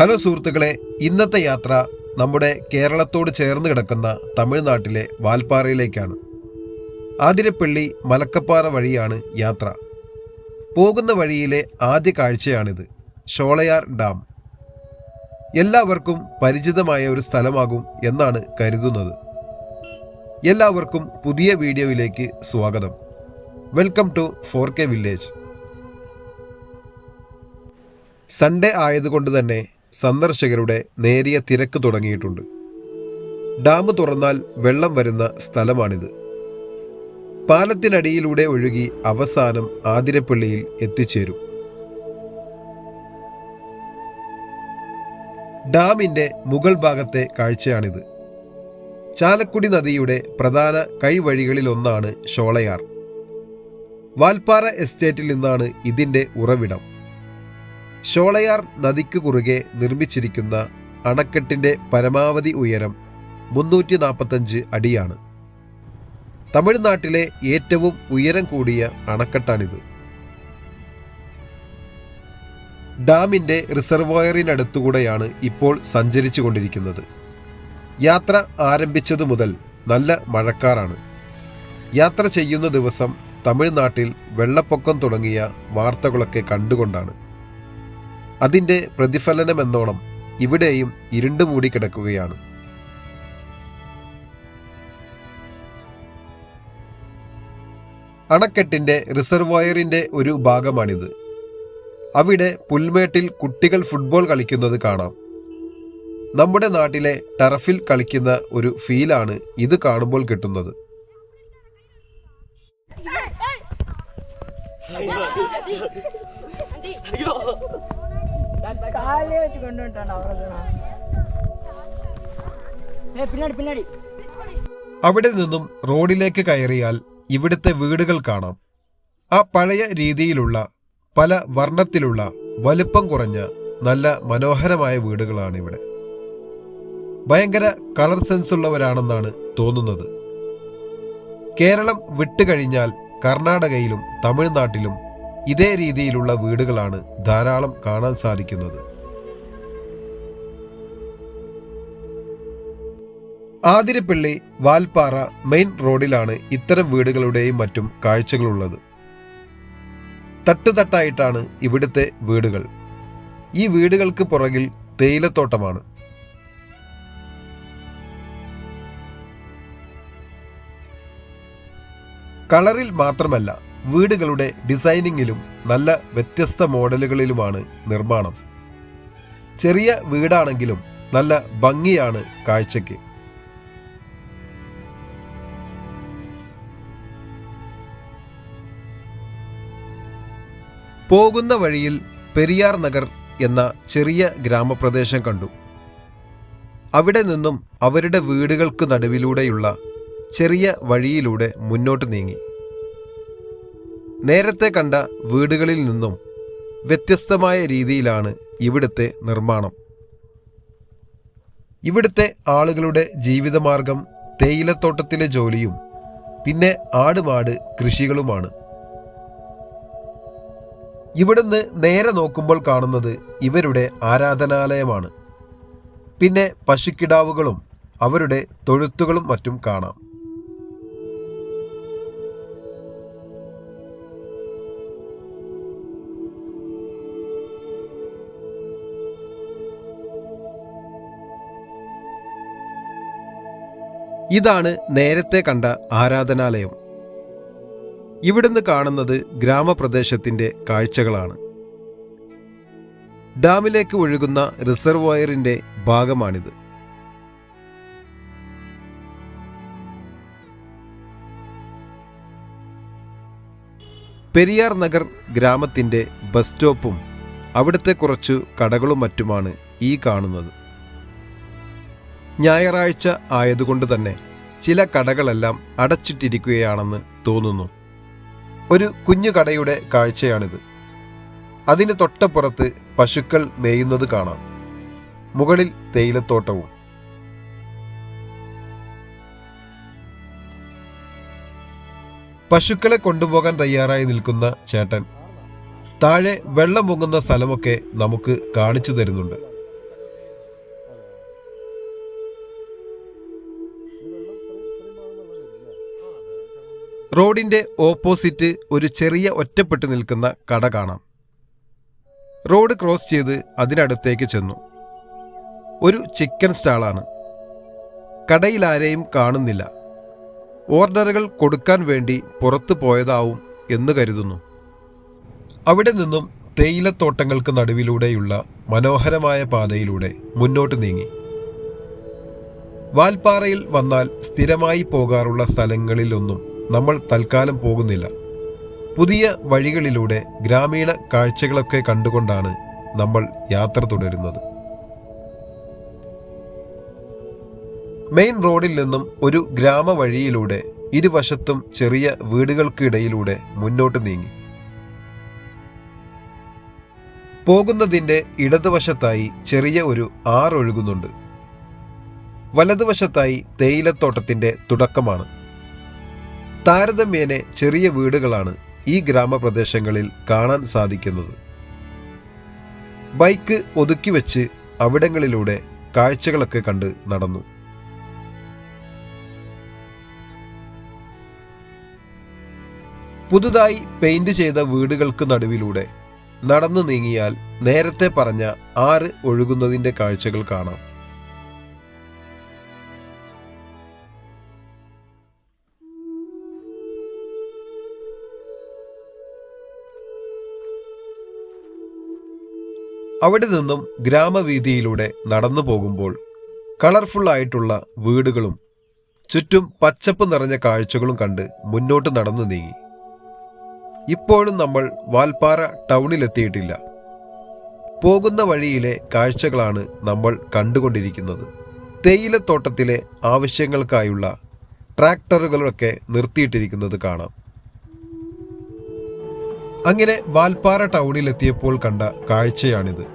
Hello സുഹൃത്തുക്കളെ ഇന്നത്തെ യാത്ര നമ്മുടെ കേരളത്തോട് ചേർന്ന് കിടക്കുന്ന തമിഴ്നാട്ടിലെ വാൽപ്പാറയിലേക്കാണ്. ആതിരപ്പള്ളി മലക്കപ്പാറ വഴിയാണ് യാത്ര. പോകുന്ന വഴിയിലെ ആദ്യ കാഴ്ചയാണിത് ഷോളയാർ ഡാം. എല്ലാവർക്കും പരിചിതമായ ഒരു സ്ഥലമാകും എന്നാണ് കരുതുന്നത്. എല്ലാവർക്കും പുതിയ വീഡിയോയിലേക്ക് സ്വാഗതം. Welcome to four K village. Sunday ആയതുകൊണ്ട് തന്നെ സന്ദർശകരുടെ നേരിയ തിരക്ക് തുടങ്ങിയിട്ടുണ്ട്. ഡാം തുറന്നാൽ വെള്ളം വരുന്ന സ്ഥലമാണിത്. പാലത്തിനടിയിലൂടെ ഒഴുകി അവസാനം ആതിരപ്പള്ളിയിൽ എത്തിച്ചേരും. ഡാമിന്റെ മുകൾ ഭാഗത്തെ കാഴ്ചയാണിത്. ചാലക്കുടി നദിയുടെ പ്രധാന കൈവഴികളിലൊന്നാണ് ഷോളയാർ. വാൽപ്പാറ എസ്റ്റേറ്റിൽ നിന്നാണ് ഇതിന്റെ ഉറവിടം. ഷോളയാർ നദിക്ക് കുറുകെ നിർമ്മിച്ചിരിക്കുന്ന അണക്കെട്ടിന്റെ പരമാവധി ഉയരം മുന്നൂറ്റി നാൽപ്പത്തഞ്ച് അടിയാണ്. തമിഴ്നാട്ടിലെ ഏറ്റവും ഉയരം കൂടിയ അണക്കെട്ടാണിത്. ഡാമിന്റെ റിസർവോയറിനടുത്തുകൂടെയാണ് ഇപ്പോൾ സഞ്ചരിച്ചു കൊണ്ടിരിക്കുന്നത് യാത്ര ആരംഭിച്ചതു മുതൽ നല്ല മഴക്കാറാണ്. യാത്ര ചെയ്യുന്ന ദിവസം തമിഴ്നാട്ടിൽ വെള്ളപ്പൊക്കം തുടങ്ങിയ വാർത്തകളൊക്കെ കണ്ടുകൊണ്ടാണ്. അതിന്റെ പ്രതിഫലനമെന്നോണം ഇവിടെയും ഇരുണ്ടു മൂടി കിടക്കുകയാണ്. അണക്കെട്ടിന്റെ റിസർവോയറിന്റെ ഒരു ഭാഗമാണിത്. അവിടെ പുൽമേട്ടിൽ കുട്ടികൾ ഫുട്ബോൾ കളിക്കുന്നത് കാണാം. നമ്മുടെ നാട്ടിലെ ടറഫിൽ കളിക്കുന്ന ഒരു ഫീലാണ് ഇത് കാണുമ്പോൾ കിട്ടുന്നത്. காலே வச்சு கொண்டு வந்துட்டான் அவ்வளோதான் ஏ பின்னாடி பின்னாடி അവിടെ നിന്നും റോഡിലേക്ക് കയറിയാൽ ഇവിടുത്തെ വീടുകൾ കാണാം ആ പഴയ രീതിയിലുള്ള പല വർണ്ണത്തിലുള്ള വലുപ്പം കുറഞ്ഞ നല്ല മനോഹരമായ വീടുകളാണ് ഇവിടെ ഭയങ്കര കളർ സെൻസ് ഉള്ളവരാണെന്നാണ് തോന്നുന്നത് കേരളം വിട്ടുകഴിഞ്ഞാൽ കർണാടകയിലും തമിഴ്നാട്ടിലും ഇതേ രീതിയിലുള്ള വീടുകളാണ് ധാരാളം കാണാൻ സാധിക്കുന്നത്. ആതിരപ്പള്ളി വാൽപ്പാറ മെയിൻ റോഡിലാണ് ഇത്തരം വീടുകളുടെയും മറ്റും കാഴ്ചകളുള്ളത്. തട്ടുതട്ടായിട്ടാണ് ഇവിടുത്തെ വീടുകൾ. ഈ വീടുകൾക്ക് പുറകിൽ തേയിലത്തോട്ടമാണ്. കളറിൽ മാത്രമല്ല വീടുകളുടെ ഡിസൈനിങ്ങിലും നല്ല വ്യത്യസ്ത മോഡലുകളിലുമാണ് നിർമ്മാണം. ചെറിയ വീടാണെങ്കിലും നല്ല ഭംഗിയാണ് കാഴ്ചയ്ക്ക്. പോകുന്ന വഴിയിൽ പെരിയാർ നഗർ എന്ന ചെറിയ ഗ്രാമപ്രദേശം കണ്ടു. അവിടെ നിന്നും അവരുടെ വീടുകൾക്ക് നടുവിലൂടെയുള്ള ചെറിയ വഴിയിലൂടെ മുന്നോട്ട് നീങ്ങി. നേരത്തെ കണ്ട വീടുകളിൽ നിന്നും വ്യത്യസ്തമായ രീതിയിലാണ് ഇവിടുത്തെ നിർമ്മാണം. ഇവിടുത്തെ ആളുകളുടെ ജീവിതമാർഗം തേയിലത്തോട്ടത്തിലെ ജോലിയും പിന്നെ ആടുമാട് കൃഷികളുമാണ്. ഇവിടുന്ന് നേരെ നോക്കുമ്പോൾ കാണുന്നത് ഇവരുടെ ആരാധനാലയമാണ്. പിന്നെ പശുക്കിടാവുകളും അവരുടെ തൊഴുത്തുകളും മറ്റും കാണാം. ഇതാണ് നേരത്തെ കണ്ട ആരാധനാലയം. ഇവിടുന്ന് കാണുന്നത് ഗ്രാമപ്രദേശത്തിന്റെ കാഴ്ചകളാണ്. ഡാമിലേക്ക് ഒഴുകുന്ന റിസർവോയറിന്റെ ഭാഗമാണിത്. പെരിയാർ നഗർ ഗ്രാമത്തിന്റെ ബസ് സ്റ്റോപ്പും അവിടുത്തെ കുറച്ചു കടകളും മറ്റുമാണ് ഈ കാണുന്നത്. ഞായറാഴ്ച ആയതുകൊണ്ട് തന്നെ ചില കടകളെല്ലാം അടച്ചിട്ടിരിക്കുകയാണെന്ന് തോന്നുന്നു. ഒരു കുഞ്ഞു കടയുടെ കാഴ്ചയാണിത്. അതിന് തൊട്ടപ്പുറത്ത് പശുക്കൾ മേയുന്നത് കാണാം. മുകളിൽ തേയിലത്തോട്ടവും. പശുക്കളെ കൊണ്ടുപോകാൻ തയ്യാറായി നിൽക്കുന്ന ചേട്ടൻ. താഴെ വെള്ളം പൊങ്ങുന്ന സ്ഥലമൊക്കെ നമുക്ക് കാണിച്ചു തരുന്നുണ്ട്. റോഡിന്റെ ഓപ്പോസിറ്റ് ഒരു ചെറിയ ഒറ്റപ്പെട്ട് നിൽക്കുന്ന കട കാണാം. റോഡ് ക്രോസ് ചെയ്ത് അതിനടുത്തേക്ക് ചെന്നു. ഒരു ചിക്കൻ സ്റ്റാളാണ്. കടയിൽ ആരെയും കാണുന്നില്ല. ഓർഡറുകൾ കൊടുക്കാൻ വേണ്ടി പുറത്തു പോയതാവും എന്ന് കരുതുന്നു. അവിടെ നിന്നും തേയിലത്തോട്ടങ്ങൾക്ക് നടുവിലൂടെയുള്ള മനോഹരമായ പാതയിലൂടെ മുന്നോട്ട് നീങ്ങി. വാൽപ്പാറയിൽ വന്നാൽ സ്ഥിരമായി പോകാറുള്ള സ്ഥലങ്ങളിലൊന്നും നമ്മൾ തൽക്കാലം പോകുന്നില്ല. പുതിയ വഴികളിലൂടെ ഗ്രാമീണ കാഴ്ചകളൊക്കെ കണ്ടുകൊണ്ടാണ് നമ്മൾ യാത്ര തുടരുന്നത്. മെയിൻ റോഡിൽ നിന്നും ഒരു ഗ്രാമവഴിയിലൂടെ ഇരുവശത്തും ചെറിയ വീടുകൾക്കിടയിലൂടെ മുന്നോട്ട് നീങ്ങി. പോകുന്നതിന്റെ ഇടതുവശത്തായി ചെറിയ ഒരു ആറൊഴുകുന്നുണ്ട്. വലതുവശത്തായി തേയിലത്തോട്ടത്തിന്റെ തുടക്കമാണ്. താരതമ്യേന ചെറിയ വീടുകളാണ് ഈ ഗ്രാമപ്രദേശങ്ങളിൽ കാണാൻ സാധിക്കുന്നത്. ബൈക്ക് ഒതുക്കി വെച്ച് അവിടങ്ങളിലൂടെ കാഴ്ചകളൊക്കെ കണ്ട് നടന്നു. പുതുതായി പെയിന്റ് ചെയ്ത വീടുകൾക്ക് നടുവിലൂടെ നടന്നു നീങ്ങിയാൽ നേരത്തെ പറഞ്ഞ ആറ് ഒഴുകുന്നതിന്റെ കാഴ്ചകൾ കാണാം. അവിടെ നിന്നും ഗ്രാമവീതിയിലൂടെ നടന്നു പോകുമ്പോൾ കളർഫുൾ ആയിട്ടുള്ള വീടുകളും ചുറ്റും പച്ചപ്പ് നിറഞ്ഞ കാഴ്ചകളും കണ്ട് മുന്നോട്ട് നടന്നു നീങ്ങി. ഇപ്പോഴും നമ്മൾ വാൽപ്പാറ ടൗണിലെത്തിയിട്ടില്ല. പോകുന്ന വഴിയിലെ കാഴ്ചകളാണ് നമ്മൾ കണ്ടുകൊണ്ടിരിക്കുന്നത്. തേയിലത്തോട്ടത്തിലെ ആവശ്യങ്ങൾക്കായുള്ള ട്രാക്ടറുകളൊക്കെ നിർത്തിയിട്ടിരിക്കുന്നത് കാണാം. അങ്ങനെ വാൽപ്പാറ ടൗണിലെത്തിയപ്പോൾ കണ്ട കാഴ്ചയാണിത്.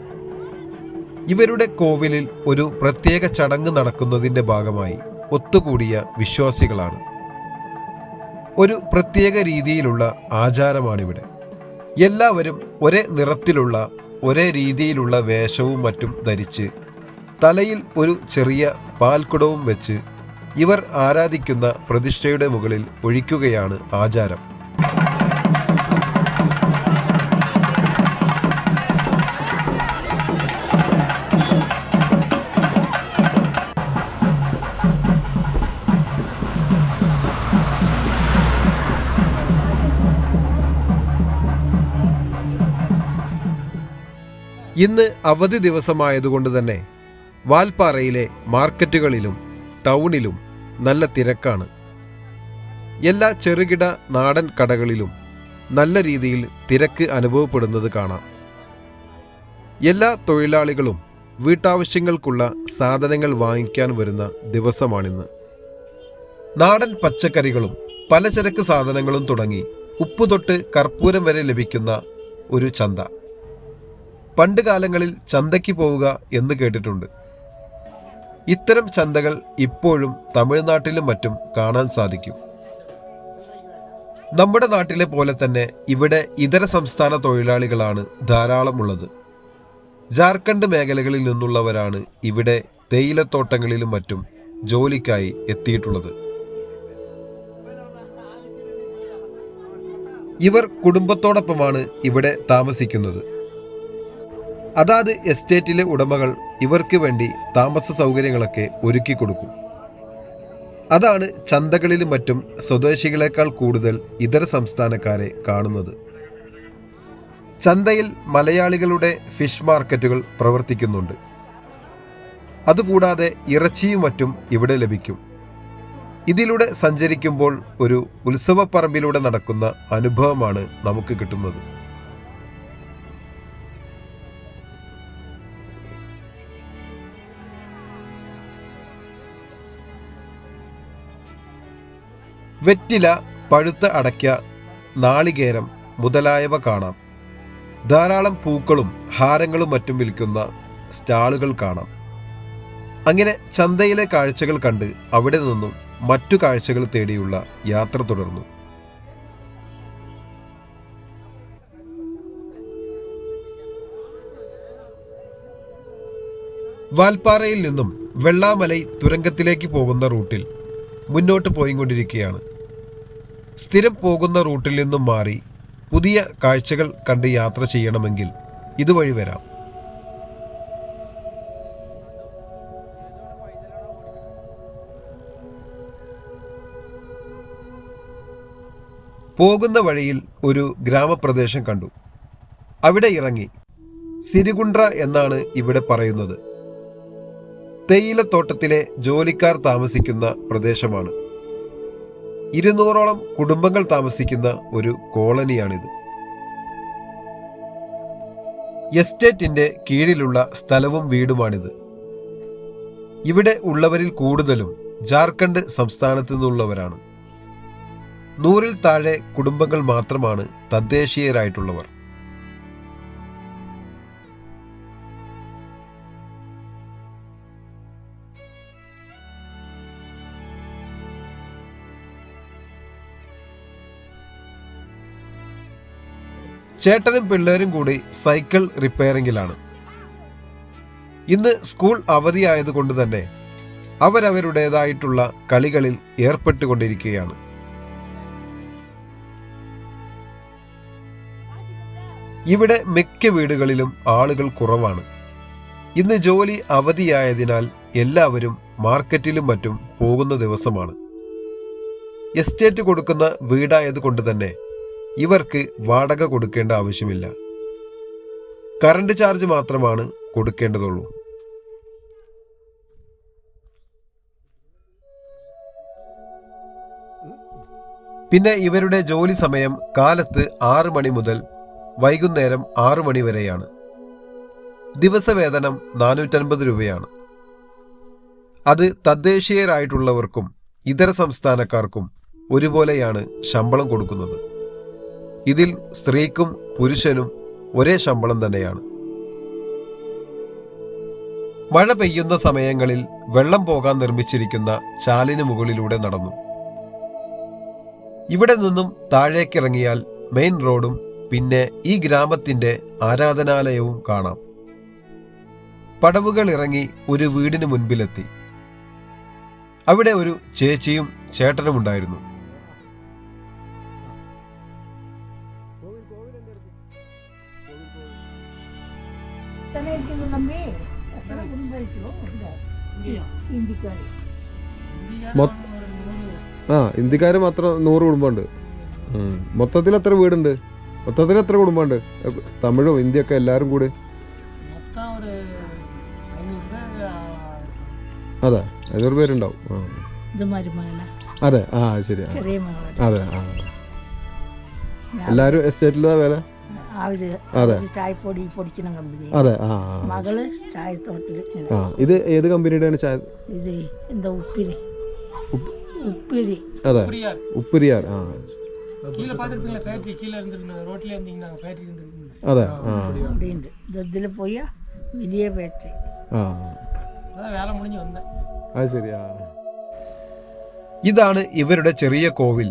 ഇവരുടെ കോവിലിൽ ഒരു പ്രത്യേക ചടങ്ങ് നടക്കുന്നതിന്റെ ഭാഗമായി ഒത്തുകൂടിയ വിശ്വാസികളാണ്. ഒരു പ്രത്യേക രീതിയിലുള്ള ആചാരമാണിവിടെ. എല്ലാവരും ഒരേ നിറത്തിലുള്ള ഒരേ രീതിയിലുള്ള വേഷവും മറ്റും ധരിച്ച് തലയിൽ ഒരു ചെറിയ പാൽക്കുടവും വെച്ച് ഇവർ ആരാധിക്കുന്ന പ്രതിഷ്ഠയുടെ മുകളിൽ ഒഴിക്കുകയാണ് ആചാരം. ഇന്ന് അവധി ദിവസമായതുകൊണ്ട് തന്നെ വാൽപ്പാറയിലെ മാർക്കറ്റുകളിലും ടൗണിലും നല്ല തിരക്കാണ്. എല്ലാ ചെറുകിട നാടൻ കടകളിലും നല്ല രീതിയിൽ തിരക്ക് അനുഭവപ്പെടുന്നത് കാണാം. എല്ലാ തൊഴിലാളികളും വീട്ടാവശ്യങ്ങൾക്കുള്ള സാധനങ്ങൾ വാങ്ങിക്കാൻ വരുന്ന ദിവസമാണിന്ന്. നാടൻ പച്ചക്കറികളും പലചരക്ക് സാധനങ്ങളും തുടങ്ങി ഉപ്പുതൊട്ട് കർപ്പൂരം വരെ ലഭിക്കുന്ന ഒരു ചന്ത. പണ്ട് കാലങ്ങളിൽ ചന്തയ്ക്ക് പോവുക എന്ന് കേട്ടിട്ടുണ്ട്. ഇത്തരം ചന്തകൾ ഇപ്പോഴും തമിഴ്നാട്ടിലും മറ്റും കാണാൻ സാധിക്കും. നമ്മുടെ നാട്ടിലെ പോലെ തന്നെ ഇവിടെ ഇതര സംസ്ഥാന തൊഴിലാളികളാണ് ധാരാളമുള്ളത് ജാർഖണ്ഡ് മേഖലകളിൽ നിന്നുള്ളവരാണ് ഇവിടെ തേയിലത്തോട്ടങ്ങളിലും മറ്റും ജോലിക്കായി എത്തിയിട്ടുള്ളത്. ഇവർ കുടുംബത്തോടൊപ്പമാണ് ഇവിടെ താമസിക്കുന്നത്. അതാത് എസ്റ്റേറ്റിലെ ഉടമകൾ ഇവർക്ക് വേണ്ടി താമസ സൗകര്യങ്ങളൊക്കെ ഒരുക്കി കൊടുക്കും. അതാണ് ചന്തകളിലും മറ്റും സ്വദേശികളെക്കാൾ കൂടുതൽ ഇതര സംസ്ഥാനക്കാരെ കാണുന്നത്. ചന്തയിൽ മലയാളികളുടെ ഫിഷ് മാർക്കറ്റുകൾ പ്രവർത്തിക്കുന്നുണ്ട്. അതുകൂടാതെ ഇറച്ചിയും മറ്റും ഇവിടെ ലഭിക്കും. ഇതിലൂടെ സഞ്ചരിക്കുമ്പോൾ ഒരു ഉത്സവപ്പറമ്പിലൂടെ നടക്കുന്ന അനുഭവമാണ് നമുക്ക് കിട്ടുന്നത്. വെറ്റില പഴുത്ത അടയ്ക്ക നാളികേരം മുതലായവ കാണാം. ധാരാളം പൂക്കളും ഹാരങ്ങളും മറ്റും വിൽക്കുന്ന സ്റ്റാളുകൾ കാണാം. അങ്ങനെ ചന്തയിലെ കാഴ്ചകൾ കണ്ട് അവിടെ നിന്നും മറ്റു കാഴ്ചകൾ തേടിയുള്ള യാത്ര തുടർന്നു. വാൽപ്പാറയിൽ നിന്നും വെള്ളാമലൈ തുരങ്കത്തിലേക്ക് പോകുന്ന റൂട്ടിൽ മുന്നോട്ട് പോയിക്കൊണ്ടിരിക്കുകയാണ്. സ്ഥിരം പോകുന്ന റൂട്ടിൽ നിന്നും മാറി പുതിയ കാഴ്ചകൾ കണ്ട് യാത്ര ചെയ്യണമെങ്കിൽ ഇതുവഴി വരാം. പോകുന്ന വഴിയിൽ ഒരു ഗ്രാമപ്രദേശം കണ്ടു. അവിടെ ഇറങ്ങി. സിരികുണ്ട്ര എന്നാണ് ഇവിടെ പറയുന്നത്. തേയിലത്തോട്ടത്തിലെ ജോലിക്കാർ താമസിക്കുന്ന പ്രദേശമാണ്. ഇരുന്നൂറോളം കുടുംബങ്ങൾ താമസിക്കുന്ന ഒരു കോളനിയാണിത്. എസ്റ്റേറ്റിന്റെ കീഴിലുള്ള സ്ഥലവും വീടുമാണിത്. ഇവിടെ ഉള്ളവരിൽ കൂടുതലും ജാർഖണ്ഡ് സംസ്ഥാനത്തു നിന്നുള്ളവരാണ് നൂറിൽ താഴെ കുടുംബങ്ങൾ മാത്രമാണ് തദ്ദേശീയരായിട്ടുള്ളവർ. ചേട്ടനും പിള്ളേരും കൂടി സൈക്കിൾ റിപ്പയറിംഗിലാണ്. ഇന്ന് സ്കൂൾ അവധിയായതുകൊണ്ട് തന്നെ അവരവരുടേതായിട്ടുള്ള കളികളിൽ ഏർപ്പെട്ടുകൊണ്ടിരിക്കുകയാണ്. ഇവിടെ മിക്ക വീടുകളിലും ആളുകൾ കുറവാണ്. ഇന്ന് ജോലി അവധിയായതിനാൽ എല്ലാവരും മാർക്കറ്റിലും മറ്റും പോകുന്ന ദിവസമാണ്. എസ്റ്റേറ്റ് കൊടുക്കുന്ന വീടായതുകൊണ്ട് തന്നെ ഇവർക്ക് വാടക കൊടുക്കേണ്ട ആവശ്യമില്ല. കറണ്ട് ചാർജ് മാത്രമാണ് കൊടുക്കേണ്ടതുള്ളൂ. പിന്നെ ഇവരുടെ ജോലി സമയം കാലത്ത് ആറ് മണി മുതൽ വൈകുന്നേരം ആറു മണി വരെയാണ്. ദിവസവേതനം നാനൂറ്റൻപത് രൂപയാണ്. അത് തദ്ദേശീയരായിട്ടുള്ളവർക്കും ഇതര സംസ്ഥാനക്കാർക്കും ഒരുപോലെയാണ് ശമ്പളം കൊടുക്കുന്നത്. ഇതിൽ സ്ത്രീക്കും പുരുഷനും ഒരേ ശമ്പളം തന്നെയാണ്. മഴ പെയ്യുന്ന സമയങ്ങളിൽ വെള്ളം പോകാൻ നിർമ്മിച്ചിരിക്കുന്ന ചാലിന് മുകളിലൂടെ നടന്നു. ഇവിടെ നിന്നും താഴേക്കിറങ്ങിയാൽ മെയിൻ റോഡും പിന്നെ ഈ ഗ്രാമത്തിന്റെ ആരാധനാലയവും കാണാം. പടവുകൾ ഇറങ്ങി ഒരു വീടിന് മുൻപിലെത്തി. അവിടെ ഒരു ചേച്ചിയും ചേട്ടനും ആ ഇന്ത്യക്കാർ മാത്രം നൂറ് കുടുംബമുണ്ട്. മൊത്തത്തിൽ എത്ര വീടുണ്ട്? മൊത്തത്തിൽ എത്ര കുടുംബമുണ്ട്? തമിഴും ഇന്ത്യയൊക്കെ എല്ലാവരും കൂടി. അതെ അഞ്ഞൂറ് പേരുണ്ടാവും. അതെ ആ ശരി അതെ ആ. എല്ലാരും എസ്റ്റേറ്റിലാ വേല? അതെ. അതെ ആ ഇത് ഏത് കമ്പനിയുടെയാണ് ചായ? ഇത് ഉപ്പ്- ഉപ്പിരി അതെ புரியாது ഉപ്പുരിയാർ ആ கீழே பார்த்துருப்பீங்களா ஃபேக்ட்ரி கீழே இருந்துருக்கு ரோட்ல இருந்தீங்கன்னா ஃபேக்ட்ரி இருந்துருக்கு അതെ ആ അവിടെയുണ്ട് ഇത് ഇതിൽ പോയാ വലിയ ഫാക്ടറി ആ அதான் வேலை முடிஞ்சு வந்தேன் അത് ശരി ആ ഇതാണ് ഇവരുടെ ചെറിയ കോവിൽ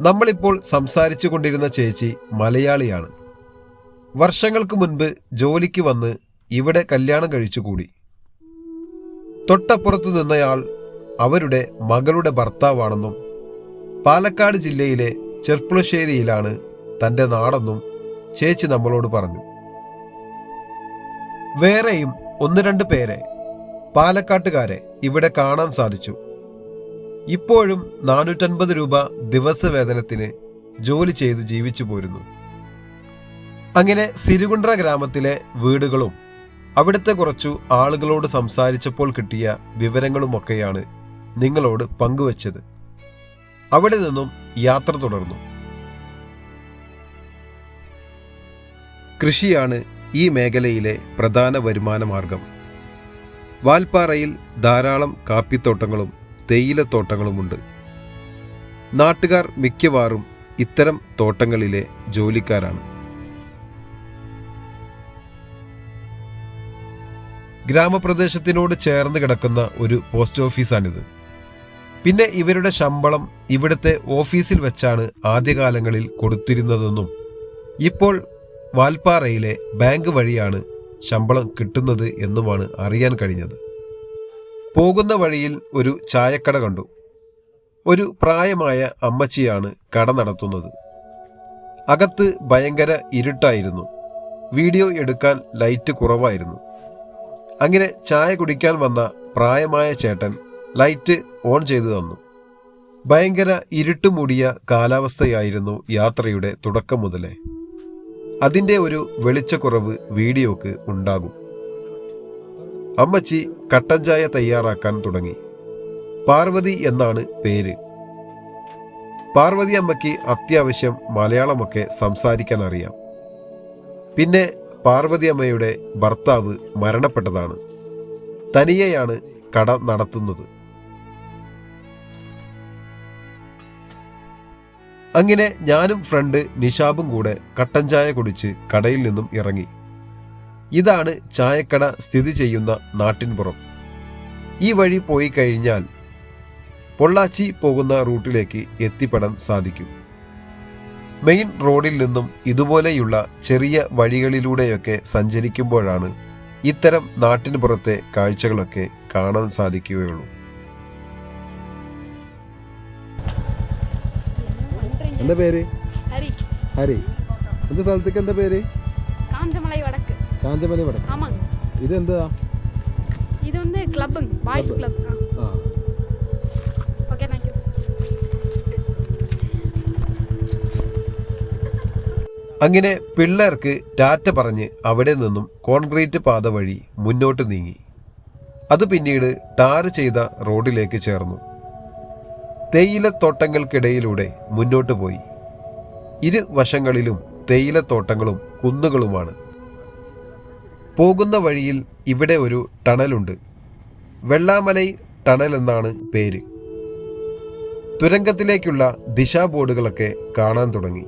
നമ്മളിപ്പോൾ സംസാരിച്ചു കൊണ്ടിരുന്ന ചേച്ചി മലയാളിയാണ് വർഷങ്ങൾക്ക് മുൻപ് ജോലിക്ക് വന്ന് ഇവിടെ കല്യാണം കഴിച്ചുകൂടി തൊട്ടപ്പുറത്ത് നിന്നയാൾ അവരുടെ മകളുടെ ഭർത്താവാണെന്നും പാലക്കാട് ജില്ലയിലെ ചെർപ്പുളശ്ശേരിയിലാണ് തന്റെ നാടെന്നും ചേച്ചി നമ്മളോട് പറഞ്ഞു. വേറെയും ഒന്ന് രണ്ട് പേരെ പാലക്കാട്ടുകാരെ ഇവിടെ കാണാൻ സാധിച്ചു. ഇപ്പോഴും നാനൂറ്റൻപത് രൂപ ദിവസവേതനത്തിന് ജോലി ചെയ്ത് ജീവിച്ചു പോരുന്നു. അങ്ങനെ സിരുകുണ്ട്ര ഗ്രാമത്തിലെ വീടുകളും അവിടുത്തെ കുറച്ചു ആളുകളോട് സംസാരിച്ചപ്പോൾ കിട്ടിയ വിവരങ്ങളുമൊക്കെയാണ് നിങ്ങളോട് പങ്കുവച്ചത്. അവിടെ നിന്നും യാത്ര തുടർന്നു. കൃഷിയാണ് ഈ മേഖലയിലെ പ്രധാന വരുമാന മാർഗം. വാൽപ്പാറയിൽ ധാരാളം കാപ്പിത്തോട്ടങ്ങളും തേയിലത്തോട്ടങ്ങളുമുണ്ട്. നാട്ടുകാർ മിക്കവാറും ഇത്തരം തോട്ടങ്ങളിലെ ജോലിക്കാരാണ്. ഗ്രാമപ്രദേശത്തിനോട് ചേർന്ന് കിടക്കുന്ന ഒരു പോസ്റ്റ് ഓഫീസാണിത്. പിന്നെ ഇവരുടെ ശമ്പളം ഇവിടുത്തെ ഓഫീസിൽ വെച്ചാണ് ആദ്യകാലങ്ങളിൽ കൊടുത്തിരുന്നതെന്നും ഇപ്പോൾ വാൽപ്പാറയിലെ ബാങ്ക് വഴിയാണ് ശമ്പളം കിട്ടുന്നത് എന്നുമാണ് അറിയാൻ കഴിഞ്ഞത്. പോകുന്ന വഴിയിൽ ഒരു ചായക്കട കണ്ടു. ഒരു പ്രായമായ അമ്മച്ചിയാണ് കട നടത്തുന്നത്. അകത്ത് ഭയങ്കര ഇരുട്ടായിരുന്നു. വീഡിയോ എടുക്കാൻ ലൈറ്റ് കുറവായിരുന്നു. അങ്ങനെ ചായ കുടിക്കാൻ വന്ന പ്രായമായ ചേട്ടൻ ലൈറ്റ് ഓൺ ചെയ്തു തന്നു. ഭയങ്കര ഇരുട്ട് മൂടിയ കാലാവസ്ഥയായിരുന്നു യാത്രയുടെ തുടക്കം മുതലേ. അതിന്റെ ഒരു വെളിച്ചക്കുറവ് വീഡിയോക്ക് ഉണ്ടാകും. അമ്മച്ചി കട്ടൻ ചായ തയ്യാറാക്കാൻ തുടങ്ങി. പാർവതി എന്നാണ് പേര്. പാർവതി അമ്മയ്ക്ക് അത്യാവശ്യം മലയാളമൊക്കെ സംസാരിക്കാൻ അറിയാം. പിന്നെ പാർവതി അമ്മയുടെ ഭർത്താവ് മരണപ്പെട്ടതാണ്. തനിയെയാണ് കട നടത്തുന്നത്. അങ്ങനെ ഞാനും ഫ്രണ്ട് നിഷാബും കൂടെ കട്ടൻ ചായ കുടിച്ച് കടയിൽ നിന്നും ഇറങ്ങി. ഇതാണ് ചായക്കട സ്ഥിതി ചെയ്യുന്ന നാട്ടിൻപുറം. ഈ വഴി പോയി കഴിഞ്ഞാൽ പൊള്ളാച്ചി പോകുന്ന റൂട്ടിലേക്ക് എത്തിപ്പെടാൻ സാധിക്കും. മെയിൻ റോഡിൽ നിന്നും ഇതുപോലെയുള്ള ചെറിയ വഴികളിലൂടെയൊക്കെ സഞ്ചരിക്കുമ്പോഴാണ് ഇത്തരം നാട്ടിൻപുറത്തെ കാഴ്ചകളൊക്കെ കാണാൻ സാധിക്കുകയുള്ളൂ. എന്താ പേര് ஹரி ഹരി എന്ത് സ്ഥലത്തേക്ക് എന്താ പേര് காஞ்சமலை வடக்கு കാഞ്ചമലി വടം ஆமாங்க ഇത് എന്താ இது வந்து கிளப்புங்க பாய்ஸ் கிளப் ആ ஓகே தேங்க்யூ അങ്ങനെ പിള്ളേർക്ക് ടാറ്റ പറഞ്ഞ് അവിടെ നിന്നും കോൺക്രീറ്റ് പാത വഴി മുന്നോട്ട് നീങ്ങി അത് പിന്നീട് ടാർ ചെയ്ത റോഡിലേക്ക് ചേർന്നു തേയിലത്തോട്ടങ്ങൾക്കിടയിലൂടെ മുന്നോട്ട് പോയി. ഇരുവശങ്ങളിലും തേയിലത്തോട്ടങ്ങളും കുന്നുകളുമാണ്. പോകുന്ന വഴിയിൽ ഇവിടെ ഒരു ടണലുണ്ട്. വെള്ളാമലൈ ടണൽ എന്നാണ് പേര്. തുരങ്കത്തിലേക്കുള്ള ദിശാ ബോർഡുകളൊക്കെ കാണാൻ തുടങ്ങി.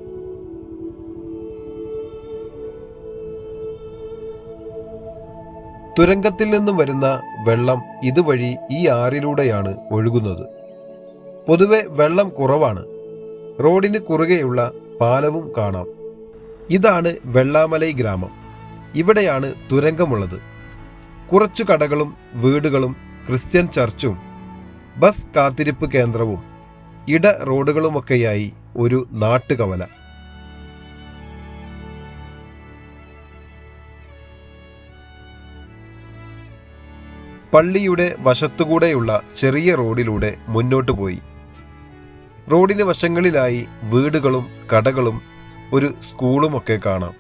തുരങ്കത്തിൽ നിന്നും വരുന്ന വെള്ളം ഇതുവഴി ഈ ആറിലൂടെയാണ് ഒഴുകുന്നത്. പൊതുവെ വെള്ളം കുറവാണ്. റോഡിന് കുറുകെയുള്ള പാലവും കാണാം. ഇതാണ് വെള്ളാമലൈ ഗ്രാമം. ഇവിടെയാണ് തുരങ്കമുള്ളത്. കുറച്ചു കടകളും വീടുകളും ക്രിസ്ത്യൻ ചർച്ചും ബസ് കാത്തിരിപ്പ് കേന്ദ്രവും ഇട റോഡുകളുമൊക്കെയായി ഒരു നാട്ടുകവല. പള്ളിയുടെ വശത്തുകൂടെയുള്ള ചെറിയ റോഡിലൂടെ മുന്നോട്ടു പോയി റോഡിന് വശങ്ങളിലായി വീടുകളും കടകളും ഒരു സ്കൂളുമൊക്കെ കാണാം.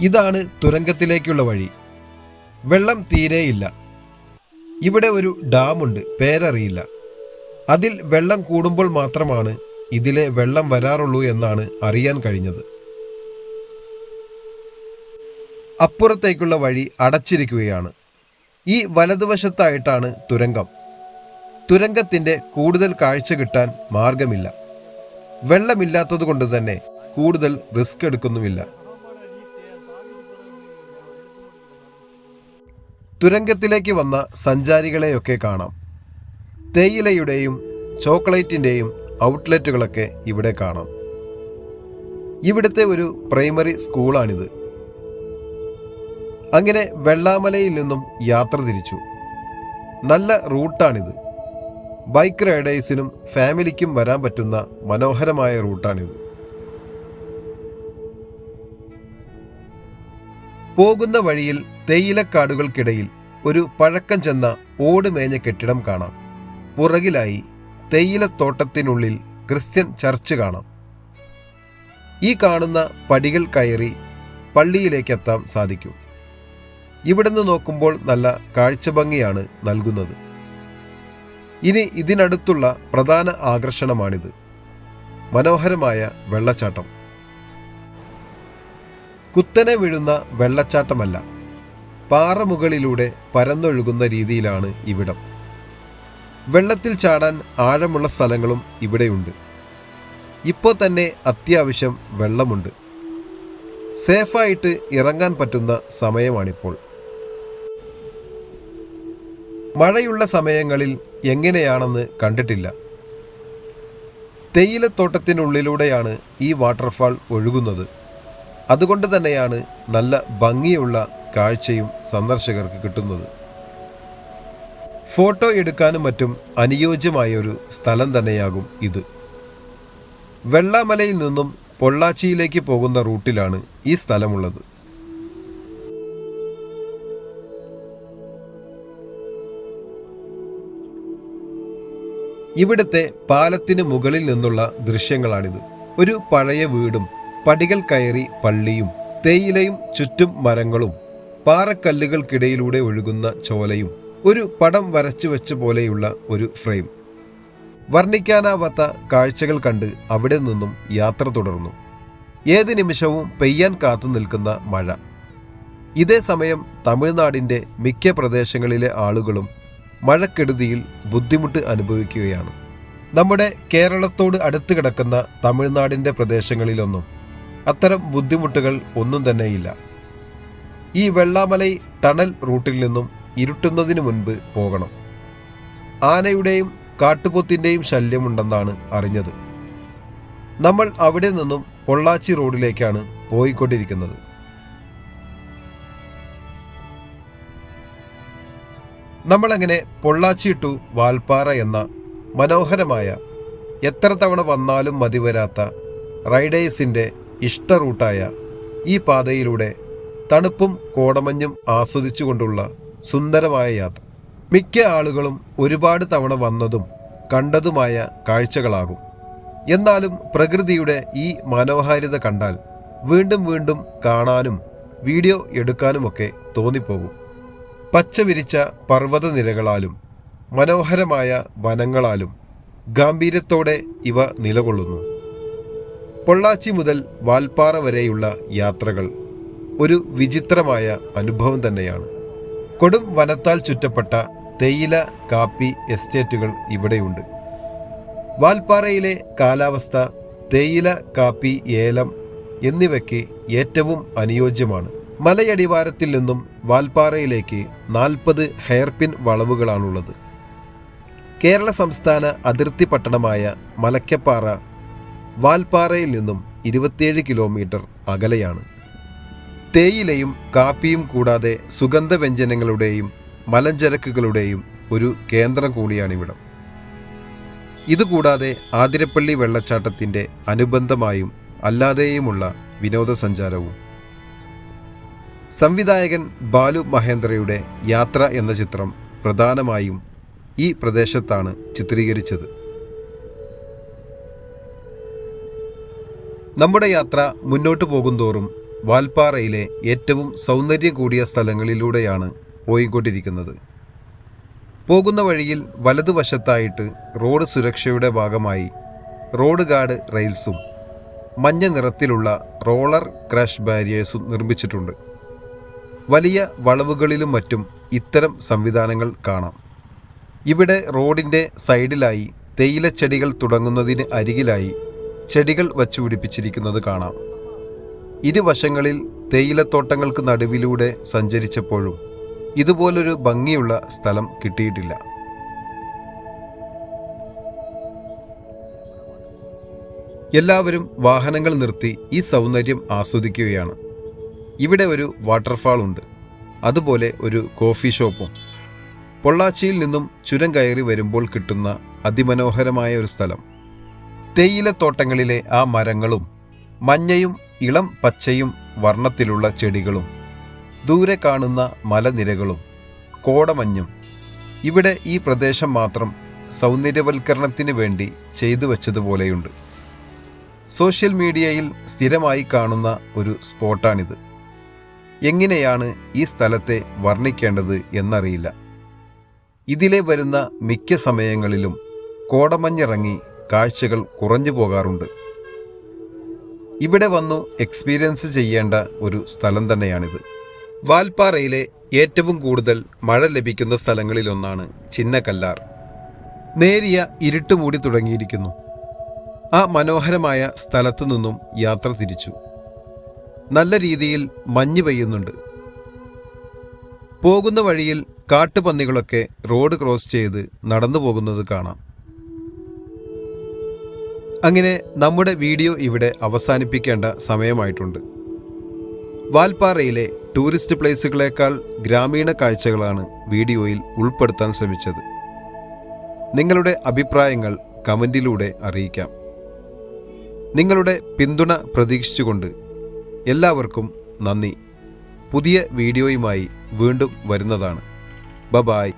ഇതാണ് തുരങ്കത്തിലേക്കുള്ള വഴി. വെള്ളം തീരെയില്ല ഇവിടെ ഒരു ഡാമുണ്ട് പേരറിയില്ല. അതിൽ വെള്ളം കൂടുമ്പോൾ മാത്രമാണ് ഇതിലെ വെള്ളം വരാറുള്ളൂ എന്നാണ് അറിയാൻ കഴിഞ്ഞത്. അപ്പുറത്തേക്കുള്ള വഴി അടച്ചിരിക്കുകയാണ്. ഈ വലതുവശത്തായിട്ടാണ് തുരങ്കം. തുരങ്കത്തിന്റെ കൂടുതൽ കാഴ്ച കിട്ടാൻ മാർഗമില്ല. വെള്ളമില്ലാത്തതുകൊണ്ട് തന്നെ കൂടുതൽ റിസ്ക് എടുക്കുന്നുമില്ല. തുരങ്കത്തിലേക്ക് വന്ന സഞ്ചാരികളെയൊക്കെ കാണാം. തേയിലയുടെയും ചോക്ലേറ്റിന്റെയും ഔട്ട്ലെറ്റുകളൊക്കെ ഇവിടെ കാണാം. ഇവിടുത്തെ ഒരു പ്രൈമറി സ്കൂളാണിത്. അങ്ങനെ വെള്ളാമലയിൽ നിന്നും യാത്ര തിരിച്ചു. നല്ല റൂട്ടാണിത്. ബൈക്ക് റൈഡേഴ്സിനും ഫാമിലിക്കും വരാൻ പറ്റുന്ന മനോഹരമായ റൂട്ടാണിത്. പോകുന്ന വഴിയിൽ തേയിലക്കാടുകൾക്കിടയിൽ ഒരു പഴക്കം ചെന്ന ഓട് മേഞ്ഞ കെട്ടിടം കാണാം. പുറകിലായി തേയിലത്തോട്ടത്തിനുള്ളിൽ ക്രിസ്ത്യൻ ചർച്ച് കാണാം. ഈ കാണുന്ന പടികൾ കയറി പള്ളിയിലേക്കെത്താൻ സാധിക്കും. ഇവിടുന്ന് നോക്കുമ്പോൾ നല്ല കാഴ്ചഭംഗിയാണ് നൽകുന്നത്. ഇനി ഇതിനടുത്തുള്ള പ്രധാന ആകർഷണമാണിത്. മനോഹരമായ വെള്ളച്ചാട്ടം. കുത്തനെ വീഴുന്ന വെള്ളച്ചാട്ടമല്ല. പാറമുകളിലൂടെ പരന്നൊഴുകുന്ന രീതിയിലാണ് ഇവിടം. വെള്ളത്തിൽ ചാടാൻ ആഴമുള്ള സ്ഥലങ്ങളും ഇവിടെയുണ്ട്. ഇപ്പോൾ തന്നെ അത്യാവശ്യം വെള്ളമുണ്ട്. സേഫായിട്ട് ഇറങ്ങാൻ പറ്റുന്ന സമയമാണിപ്പോൾ. മഴയുള്ള സമയങ്ങളിൽ എങ്ങനെയാണെന്ന് കണ്ടിട്ടില്ല. തേയിലത്തോട്ടത്തിനുള്ളിലൂടെയാണ് ഈ വാട്ടർഫാൾ ഒഴുകുന്നത്. അതുകൊണ്ട് തന്നെയാണ് നല്ല ഭംഗിയുള്ള കാഴ്ചയും സന്ദർശകർക്ക് കിട്ടുന്നത്. ഫോട്ടോ എടുക്കാനും മറ്റും അനുയോജ്യമായ ഒരു സ്ഥലം തന്നെയാകും ഇത്. വെള്ളാമലയിൽ നിന്നും പൊള്ളാച്ചിയിലേക്ക് പോകുന്ന റൂട്ടിലാണ് ഈ സ്ഥലമുള്ളത്. ഇവിടുത്തെ പാലത്തിന് മുകളിൽ നിന്നുള്ള ദൃശ്യങ്ങളാണിത്. ഒരു പഴയ വീടും പടികൾ കയറി പള്ളിയും തേയിലയും ചുറ്റും മരങ്ങളും പാറക്കല്ലുകൾക്കിടയിലൂടെ ഒഴുകുന്ന ചോലയും ഒരു പടം വരച്ചു വെച്ച പോലെയുള്ള ഒരു ഫ്രെയിം. വർണിക്കാനാവാത്ത കാഴ്ചകൾ കണ്ട് അവിടെ നിന്നും യാത്ര തുടർന്നു. ഏത് നിമിഷവും പെയ്യാൻ കാത്തു നിൽക്കുന്ന മഴ. ഇതേ സമയം തമിഴ്നാടിന്റെ മിക്ക പ്രദേശങ്ങളിലെ ആളുകളും മഴക്കെടുതിയിൽ ബുദ്ധിമുട്ട് അനുഭവിക്കുകയാണ്. നമ്മുടെ കേരളത്തോട് അടുത്ത് കിടക്കുന്ന തമിഴ്നാടിന്റെ പ്രദേശങ്ങളിലൊന്നും അത്തരം ബുദ്ധിമുട്ടുകൾ ഒന്നും തന്നെയില്ല. ഈ വെള്ളാമലൈ ടണൽ റൂട്ടിൽ നിന്നും ഇരുട്ടുന്നതിന് മുൻപ് പോകണം. ആനയുടെയും കാട്ടുപോത്തിന്റെയും ശല്യമുണ്ടെന്നാണ് അറിഞ്ഞത്. നമ്മൾ അവിടെ നിന്നും പൊള്ളാച്ചി റോഡിലേക്കാണ് പോയിക്കൊണ്ടിരിക്കുന്നത്. നമ്മളങ്ങനെ പൊള്ളാച്ചി ടു വാൽപ്പാറ എന്ന മനോഹരമായ എത്ര തവണ വന്നാലും മതിവരാത്ത റൈഡേഴ്സിന്റെ ഇഷ്ട റൂട്ടായ ഈ പാതയിലൂടെ തണുപ്പും കോടമഞ്ഞും ആസ്വദിച്ചുകൊണ്ടുള്ള സുന്ദരമായ യാത്ര. മിക്ക ആളുകളും ഒരുപാട് തവണ വന്നതും കണ്ടതുമായ കാഴ്ചകളാകും. എന്നാലും പ്രകൃതിയുടെ ഈ മനോഹാരിത കണ്ടാൽ വീണ്ടും വീണ്ടും കാണാനും വീഡിയോ എടുക്കാനുമൊക്കെ തോന്നിപ്പോകും. പച്ച വിരിച്ച പർവതനിരകളാലും മനോഹരമായ വനങ്ങളാലും ഗാംഭീര്യത്തോടെ ഇവ നിലകൊള്ളുന്നു. പൊള്ളാച്ചി മുതൽ വാൽപ്പാറ വരെയുള്ള യാത്രകൾ ഒരു വിചിത്രമായ അനുഭവം തന്നെയാണ്. കൊടും വനത്താൽ ചുറ്റപ്പെട്ട തേയില കാപ്പി എസ്റ്റേറ്റുകൾ ഇവിടെയുണ്ട്. വാൽപ്പാറയിലെ കാലാവസ്ഥ തേയില കാപ്പി ഏലം എന്നിവയ്ക്ക് ഏറ്റവും അനുയോജ്യമാണ്. മലയടിവാരത്തിൽ നിന്നും വാൽപ്പാറയിലേക്ക് നാൽപ്പത് ഹെയർപിൻ വളവുകളാണുള്ളത്. കേരള സംസ്ഥാന അതിർത്തി പട്ടണമായ മലക്കപ്പാറ വാൽപ്പാറയിൽ നിന്നും ഇരുപത്തിയേഴ് കിലോമീറ്റർ അകലെയാണ്. തേയിലയും കാപ്പിയും കൂടാതെ സുഗന്ധവ്യഞ്ജനങ്ങളുടെയും മലഞ്ചരക്കുകളുടെയും ഒരു കേന്ദ്രം കൂടിയാണിവിടം. ഇതുകൂടാതെ ആതിരപ്പള്ളി വെള്ളച്ചാട്ടത്തിന്റെ അനുബന്ധമായും അല്ലാതെയുമുള്ള വിനോദസഞ്ചാരവും സംവിധായകൻ ബാലു മഹേന്ദ്രയുടെ യാത്ര എന്ന ചിത്രം പ്രധാനമായും ഈ പ്രദേശത്താണ് ചിത്രീകരിച്ചത്. നമ്മുടെ യാത്ര മുന്നോട്ട് പോകുന്തോറും വാൽപ്പാറയിലെ ഏറ്റവും സൗന്ദര്യം കൂടിയ സ്ഥലങ്ങളിലൂടെയാണ് പോയിക്കൊണ്ടിരിക്കുന്നത്. പോകുന്ന വഴിയിൽ വലതുവശത്തായിട്ട് റോഡ് സുരക്ഷയുടെ ഭാഗമായി റോഡ് ഗാർഡ് റെയിൽസും മഞ്ഞ നിറത്തിലുള്ള റോളർ ക്രാഷ് ബാരിയേഴ്സും നിർമ്മിച്ചിട്ടുണ്ട്. വലിയ വളവുകളിലും മറ്റും ഇത്തരം സംവിധാനങ്ങൾ കാണാം. ഇവിടെ റോഡിന്റെ സൈഡിലായി തേയിലച്ചെടികൾ തുടങ്ങുന്നതിന് അരികിലായി ചെടികൾ വച്ചു പിടിപ്പിച്ചിരിക്കുന്നത് കാണാം. ഇരുവശങ്ങളിൽ തേയിലത്തോട്ടങ്ങൾക്ക് നടുവിലൂടെ സഞ്ചരിച്ചപ്പോഴും ഇതുപോലൊരു ഭംഗിയുള്ള സ്ഥലം കിട്ടിയിട്ടില്ല. എല്ലാവരും വാഹനങ്ങൾ നിർത്തി ഈ സൗന്ദര്യം ആസ്വദിക്കുകയാണ്. ഇവിടെ ഒരു വാട്ടർഫാൾ ഉണ്ട്. അതുപോലെ ഒരു കോഫി ഷോപ്പും പൊള്ളാച്ചിയിൽ നിന്നും ചുരം കയറി വരുമ്പോൾ കിട്ടുന്ന അതിമനോഹരമായ ഒരു സ്ഥലം. തേയിലത്തോട്ടങ്ങളിലെ ആ മരങ്ങളും മഞ്ഞയും ഇളം പച്ചയും വർണത്തിലുള്ള ചെടികളും ദൂരെ കാണുന്ന മലനിരകളും കോടമഞ്ഞും. ഇവിടെ ഈ പ്രദേശം മാത്രം സൗന്ദര്യവൽക്കരണത്തിന് വേണ്ടി ചെയ്തു വച്ചതുപോലെയുണ്ട്. സോഷ്യൽ മീഡിയയിൽ സ്ഥിരമായി കാണുന്ന ഒരു സ്പോട്ടാണിത്. എങ്ങനെയാണ് ഈ സ്ഥലത്തെ വർണിക്കേണ്ടത് എന്നറിയില്ല. ഇതിലെ വരുന്ന മിക്ക സമയങ്ങളിലും കോടമഞ്ഞിറങ്ങി കാഴ്ചകൾ കുറഞ്ഞു പോകാറുണ്ട്. ഇവിടെ വന്നു എക്സ്പീരിയൻസ് ചെയ്യേണ്ട ഒരു സ്ഥലം തന്നെയാണിത്. വാൽപ്പാറയിലെ ഏറ്റവും കൂടുതൽ മഴ ലഭിക്കുന്ന സ്ഥലങ്ങളിലൊന്നാണ് ചിന്നക്കല്ലാർ. നേരിയ ഇരുട്ട് മൂടി തുടങ്ങിയിരിക്കുന്നു. ആ മനോഹരമായ സ്ഥലത്തു നിന്നും യാത്ര തിരിച്ചു. നല്ല രീതിയിൽ മഞ്ഞ് പെയ്യുന്നുണ്ട്. പോകുന്ന വഴിയിൽ കാട്ടുപന്നികളൊക്കെ റോഡ് ക്രോസ് ചെയ്ത് നടന്നു പോകുന്നത് കാണാം. അങ്ങനെ നമ്മുടെ വീഡിയോ ഇവിടെ അവസാനിപ്പിക്കേണ്ട സമയമായിട്ടുണ്ട്. വാൽപ്പാറയിലെ ടൂറിസ്റ്റ് പ്ലേസുകളേക്കാൾ ഗ്രാമീണ കാഴ്ചകളാണ് വീഡിയോയിൽ ഉൾപ്പെടുത്താൻ ശ്രമിച്ചത്. നിങ്ങളുടെ അഭിപ്രായങ്ങൾ കമന്റിലൂടെ അറിയിക്കാം. നിങ്ങളുടെ പിന്തുണ പ്രതീക്ഷിച്ചുകൊണ്ട് എല്ലാവർക്കും നന്ദി. പുതിയ വീഡിയോയുമായി വീണ്ടും വരുന്നതാണ്. ബബായ്.